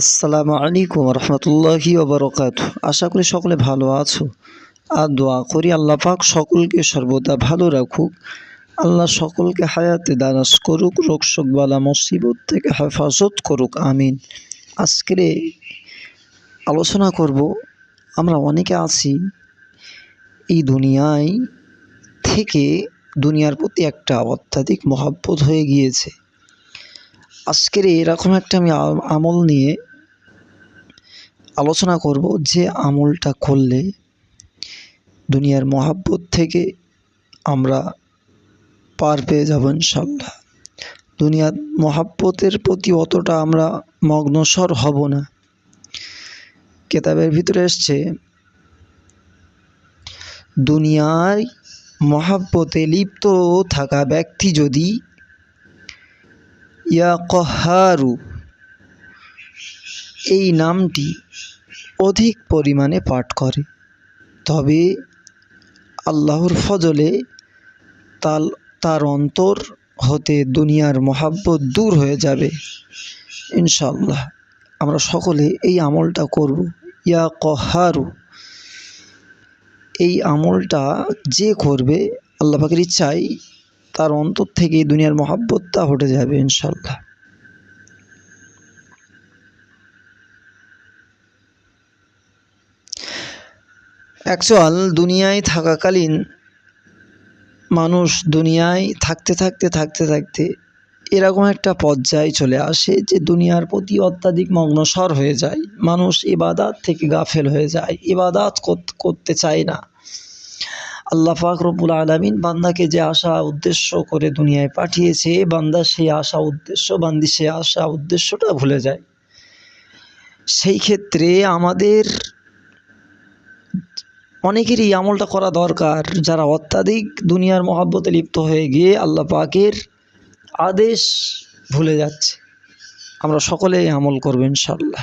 আসসালামু আলাইকুম রহমতুল্লাহি ওবরকাত আশা করি সকলে ভালো আছো। আর দোয়া করি আল্লাহ পাক সকলকে সর্বদা ভালো রাখুক। আল্লাহ সকলকে হায়াতে দানাস করুক, রোগ শোক বালা মুসিবত থেকে হেফাজত করুক, আমিন। আজকের এই আলোচনা করব, আমরা অনেকে আছি এই দুনিয়ায় থেকে দুনিয়ার প্রতি একটা অত্যাধিক মহাব্বত হয়ে গিয়েছে। আজকের এরকম একটা আমি আমল নিয়ে আলোচনা করব যে আমলটা করলে দুনিয়ার মহাব্বত থেকে আমরা পার পেয়ে যাব ইনশাল্লাহ দুনিয়ার মহাব্বতের প্রতি অতটা আমরা মগ্নস্বর হব না। কেতাবের ভিতরে এসছে, দুনিয়ায় মহাব্বতে লিপ্ত থাকা ব্যক্তি যদি, ইয়া কহারু, এই নামটি অধিক পরিমাণে পাঠ করে। তবে আল্লাহর ফজলে তাল, তার অন্তর হতে দুনিয়ার মহাব্বত দূর হয়ে যাবে ইনশাল্লাহ আমরা সকলে এই আমলটা করব। ইয়া কহারু, এই আমলটা যে করবে, আল্লাহ পাখির ইচ্ছায় তার অন্তর থেকে দুনিয়ার মহাব্বতটা হটে যাবে ইনশাল্লাহ অ্যাকচুয়াল দুনিয়ায় থাকাকালীন মানুষ দুনিয়ায় থাকতে থাকতে থাকতে থাকতে এরকম একটা পর্যায়ে চলে আসে যে দুনিয়ার প্রতি অত্যাধিক মগ্নস্বর হয়ে যায়। মানুষ ইবাদাত থেকে গাফেল হয়ে যায়, ইবাদাত করতে চায় না। আল্লাহ পাক রব্বুল আলমিন বান্দাকে যে আশা উদ্দেশ্য করে দুনিয়ায় পাঠিয়েছে, বান্দা সেই আশা উদ্দেশ্য, বান্দি সেই আশা উদ্দেশ্যটা ভুলে যায়। সেই ক্ষেত্রে আমাদের অনেকেরই এই আমলটা করা দরকার। যারা অত্যাধিক দুনিয়ার মহাব্বতে লিপ্ত হয়ে গিয়ে আল্লাহ পাকের আদেশ ভুলে যাচ্ছে। আমরা সকলেই আমল করব ইনশাল্লাহ